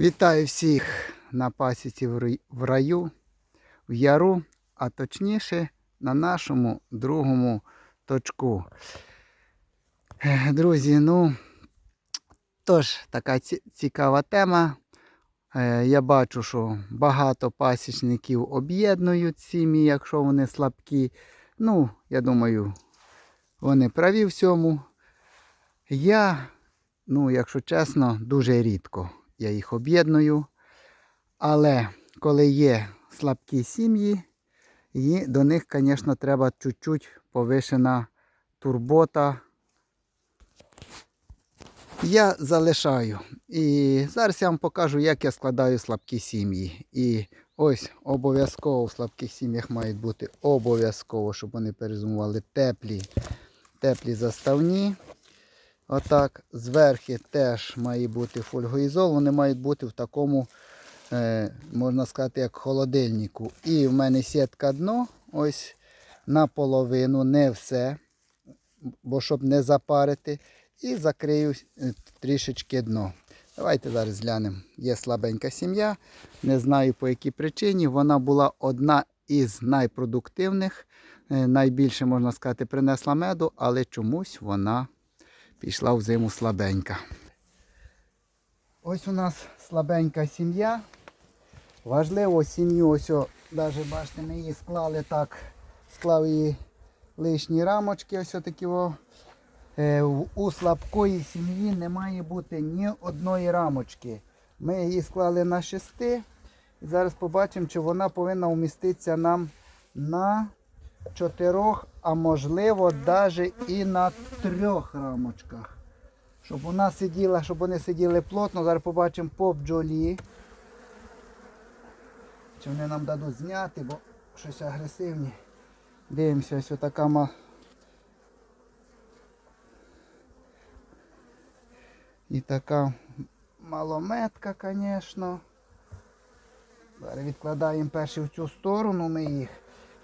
Вітаю всіх на пасіці в раю, в яру, а точніше на нашому другому точку. Друзі, ну тож така цікава тема. Е, Я бачу, що багато пасічників об'єднують сім'ї, якщо вони слабкі. Ну, я думаю, вони праві в цьому. Я, ну, якщо чесно, дуже рідко я їх об'єдную. Але коли є слабкі сім'ї, і до них, звісно, треба чуть-чуть повишена турбота. Я залишаю. І зараз я вам покажу, як я складаю слабкі сім'ї. І ось обов'язково в слабких сім'ях мають бути обов'язково, щоб вони перезимували теплі, теплі заставні. Отак, зверхи теж має бути фольгоізол, вони мають бути в такому, е, можна сказати, як холодильнику. І в мене сітка дно, ось наполовину, не все, бо щоб не запарити. І закрию е, трішечки дно. Давайте зараз глянемо. Є слабенька сім'я. Не знаю по якій причині. Вона була одна із найпродуктивних. Е, Найбільше, можна сказати, принесла меду, але чомусь вона пішла в зиму слабенька. Ось у нас слабенька сім'я. Важливо сім'ю, ось, навіть бачите, ми її склали так, склав її лишні рамочки, ось такі. О. Е, У слабкої сім'ї не має бути ні одної рамочки. Ми її склали на шести. І зараз побачимо, чи вона повинна вміститися нам на чотирьох, а можливо навіть і на трьох рамочках. Щоб вона сиділа, щоб вони сиділи плотно. Зараз побачимо по бджолі. Чи вони нам дадуть зняти, бо щось агресивні. Дивимося, ось така ма. І така малометка, звісно. Зараз відкладаємо перші в цю сторону ми їх.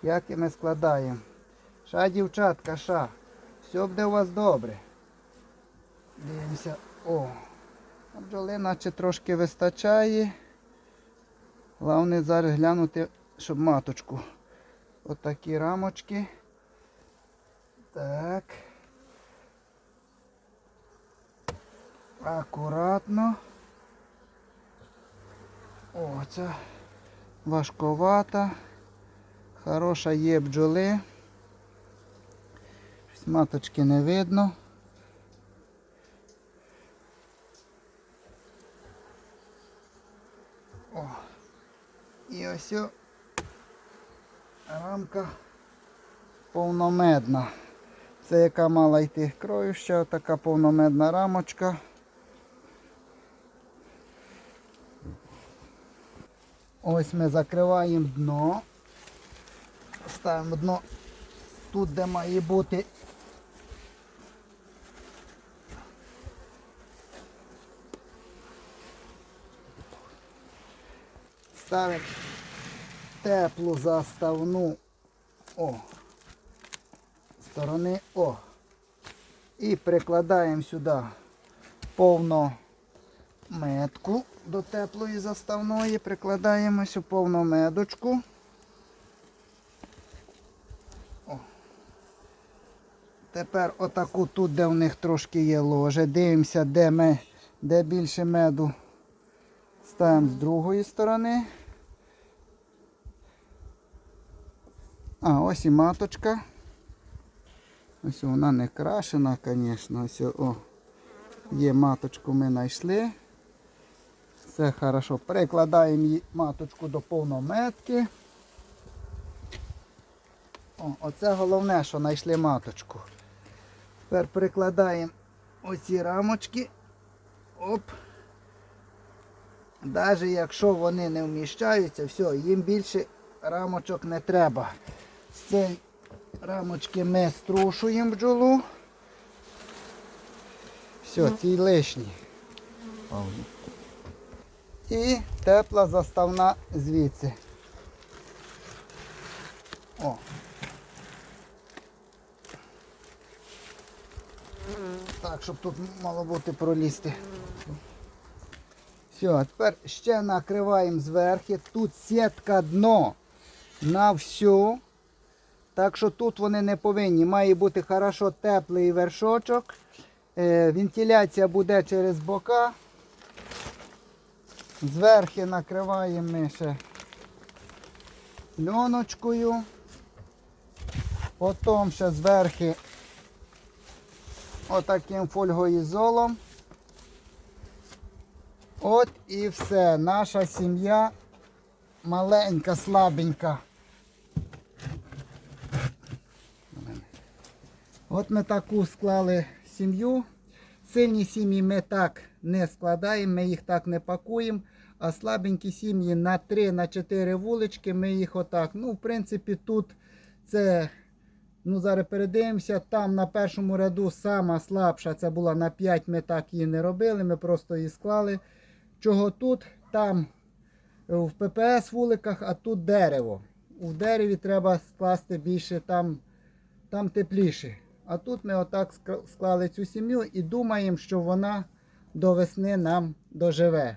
Як і ми складаємо. Ша, дівчатка, ша. Все буде у вас добре. Дивимося. О. Бджоли наче трошки вистачає. Головне зараз глянути, щоб маточку. Отакі рамочки. Так. Акуратно. О, це важковата. Хороша є бджоли. Маточки не видно. О. І ось о рамка повномедна. Це яка мала йти кроюща, така повномедна рамочка. Ось ми закриваємо дно. Ставимо дно тут, де має бути. Ставимо теплу заставну о, сторони О. І прикладаємо сюди повно метку до теплої заставної, прикладаємо сю повну медочку. Тепер отаку тут, де в них трошки є ложе. Дивимося, де, ми, де більше меду. Ставимо з другої сторони. А, ось і маточка. Ось вона не крашена, звісно. Ось о. Є маточку ми знайшли. Все хорошо. Перекладаємо її маточку до повнометки. О, оце головне, що знайшли маточку. Тепер перекладаємо оці рамочки. Оп. Навіть якщо вони не вміщаються, все, їм більше рамочок не треба. З цієї рамочки ми струшуємо бджолу. Все, ці лишні. І тепла заставна звідси. Так, щоб тут мало бути пролізти. Все, тепер ще накриваємо зверху. Тут сітка дно на всю. Так що тут вони не повинні. Має бути хорошо теплий вершочок. Е, вентиляція буде через бока. Зверху накриваємо ми ще льоночкою. Потім ще зверху отаким фольгоізолом. От і все. Наша сім'я маленька, слабенька. От ми таку склали сім'ю. Сильні сім'ї ми так не складаємо, ми їх так не пакуємо. А слабенькі сім'ї на 3 на 4 вулички, ми їх отак. Ну, в принципі, тут це. Ну, зараз передивимося. Там на першому ряду сама слабша, це була на 5, ми так її не робили, ми просто її склали. Чого тут? Там е, в ППС вуликах, а тут дерево. У дереві треба скласти більше, там, там тепліше. А тут ми отак склали цю сім'ю і думаємо, що вона до весни нам доживе.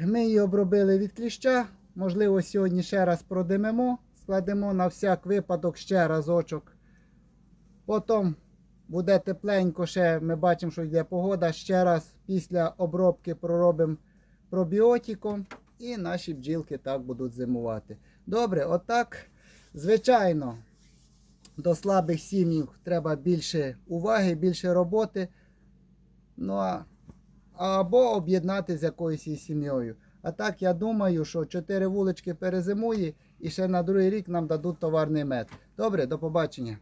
Ми її обробили від кліща. Можливо, сьогодні ще раз продимемо, складемо на всяк випадок ще разочок. Потім буде тепленько, ще ми бачимо, що йде погода. Ще раз після обробки проробимо пробіотиком і наші бджілки так будуть зимувати. Добре, отак, звичайно, до слабих сім'їв треба більше уваги, більше роботи. Ну а або об'єднати з якоюсь сім'єю. А так я думаю, що 4 вулички перезимує і ще на другий рік нам дадуть товарний мед. Добре, до побачення.